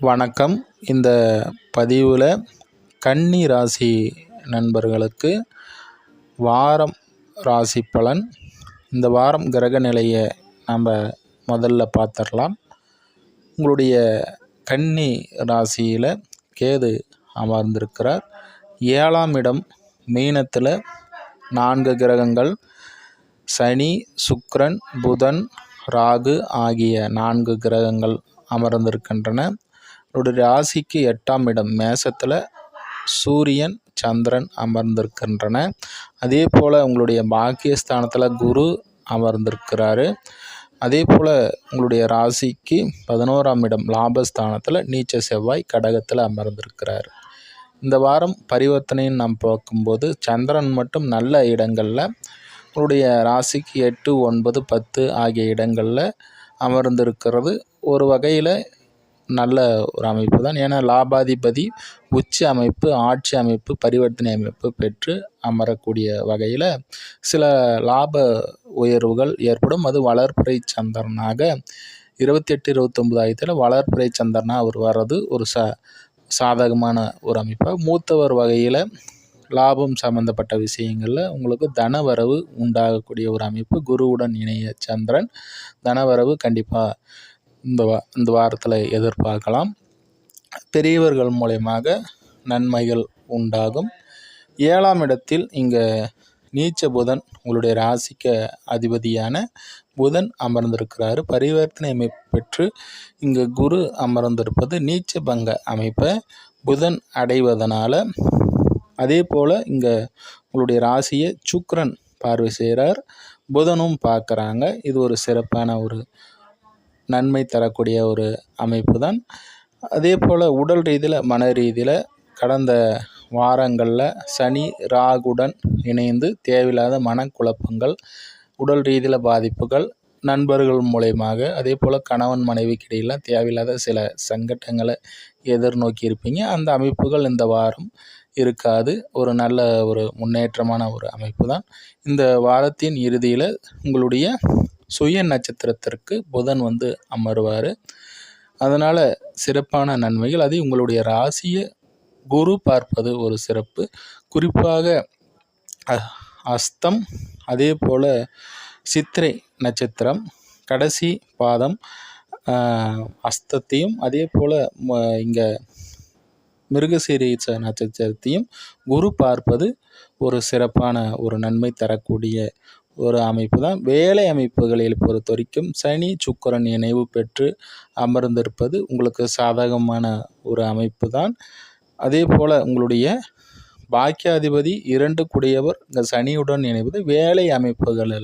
வணக்கம். இந்த பதிவில் கன்னி ராசி நண்பர்களுக்கு வாரம் ராசி பலன். இந்த வாரம் கிரக நிலையை நம்ம முதல்ல பார்த்துடலாம் உங்களுடைய கன்னி ராசியில் கேது அமர்ந்திருக்கிறார். ஏழாம் இடம் மீனத்தில் நான்கு கிரகங்கள். சனி சுக்ரன் புதன் ராகு ஆகிய நான்கு கிரகங்கள் அமர்ந்திருக்கின்றன. அவருடைய ராசிக்கு எட்டாம் இடம் மேசத்தில் சூரியன் சந்திரன் அமர்ந்திருக்கின்றன. அதே போல் உங்களுடைய பாக்கியஸ்தானத்தில் குரு அமர்ந்திருக்கிறாரு. அதே போல் உங்களுடைய ராசிக்கு பதினோராம் இடம் லாபஸ்தானத்தில் நீச்ச செவ்வாய் கடகத்தில் அமர்ந்திருக்கிறார். இந்த வாரம் பரிவர்த்தனைன்னு நாம் பார்க்கும்போது சந்திரன் மட்டும் நல்ல இடங்களில் உங்களுடைய ராசிக்கு எட்டு ஒன்பது பத்து ஆகிய இடங்களில் அமர்ந்திருக்கிறது. ஒரு வகையில் நல்ல ஒரு அமைப்பு தான். ஏன்னா லாபாதிபதி உச்ச அமைப்பு ஆட்சி அமைப்பு பரிவர்த்தனை அமைப்பு பெற்று அமரக்கூடிய வகையில் சில லாப உயர்வுகள் ஏற்படும். அது வளர்ப்புறை சந்திரனாக இருபத்தி எட்டு இருபத்தொம்பது ஆயிரத்தில் வளர்ப்புறை சந்திரனாக அவர் வர்றது ஒரு ச சாதகமான ஒரு அமைப்பாக மூத்தவர் வகையில் லாபம் சம்மந்தப்பட்ட விஷயங்களில் உங்களுக்கு தனவரவு உண்டாகக்கூடிய ஒரு அமைப்பு. குருவுடன் இணைய சந்திரன் தனவரவு கண்டிப்பாக இந்த வா இந்த வாரத்தில் எதிர்பார்க்கலாம். பெரியவர்கள் மூலயமாக நன்மைகள் உண்டாகும். ஏழாம் இடத்தில் இங்கே நீச்ச புதன் உங்களுடைய ராசிக்கு அதிபதியான புதன் அமர்ந்திருக்கிறாரு. பரிவர்த்தனை அமைப்பு பெற்று இங்கே குரு அமர்ந்திருப்பது நீச்ச பங்க அமைப்பை புதன் அடைவதனால். அதே போல் இங்கே உங்களுடைய ராசியை சுக்ரன் பார்வை செய்கிறார் புதனும் பார்க்குறாங்க. இது ஒரு சிறப்பான ஒரு நன்மை தரக்கூடிய ஒரு அமைப்பு தான் அதே போல் உடல் ரீதியில் மன ரீதியில் கடந்த வாரங்களில் சனி ராகுடன் இணைந்து தேவையில்லாத மனக்குழப்பங்கள் உடல் ரீதியில் பாதிப்புகள் நண்பர்கள் மூலயமாக அதே போல் கணவன் மனைவிக்கு தேவையில்லாத சில சங்கட்டங்களை எதிர்நோக்கி இருப்பீங்க. அந்த அமைப்புகள் இந்த வாரம் இருக்காது. ஒரு நல்ல ஒரு முன்னேற்றமான ஒரு அமைப்பு தான் இந்த வாரத்தின் இறுதியில் உங்களுடைய சுய நட்சத்திரத்திற்கு புதன் வந்து அமருவார். அதனால் சிறப்பான நன்மைகள். அது உங்களுடைய ராசியை குரு பார்ப்பது ஒரு சிறப்பு. குறிப்பாக அஸ்தம் அதே போல் சித்திரை நட்சத்திரம் கடைசி பாதம் அஸ்தத்தையும் அதே போல் இங்கே மிருகசீரீச்ச நட்சத்திரத்தையும் குரு பார்ப்பது ஒரு சிறப்பான ஒரு நன்மை தரக்கூடிய ஒரு அமைப்பு தான். வேலை அமைப்புகளில் பொறுத்த வரைக்கும் சனி சுக்கரன் இணைவு பெற்று அமர்ந்திருப்பது உங்களுக்கு சாதகமான ஒரு அமைப்பு தான். அதே போல் உங்களுடைய பாக்கியாதிபதி இரண்டு குடையவர் இந்த சனியுடன் இணைவது வேலை அமைப்புகளில்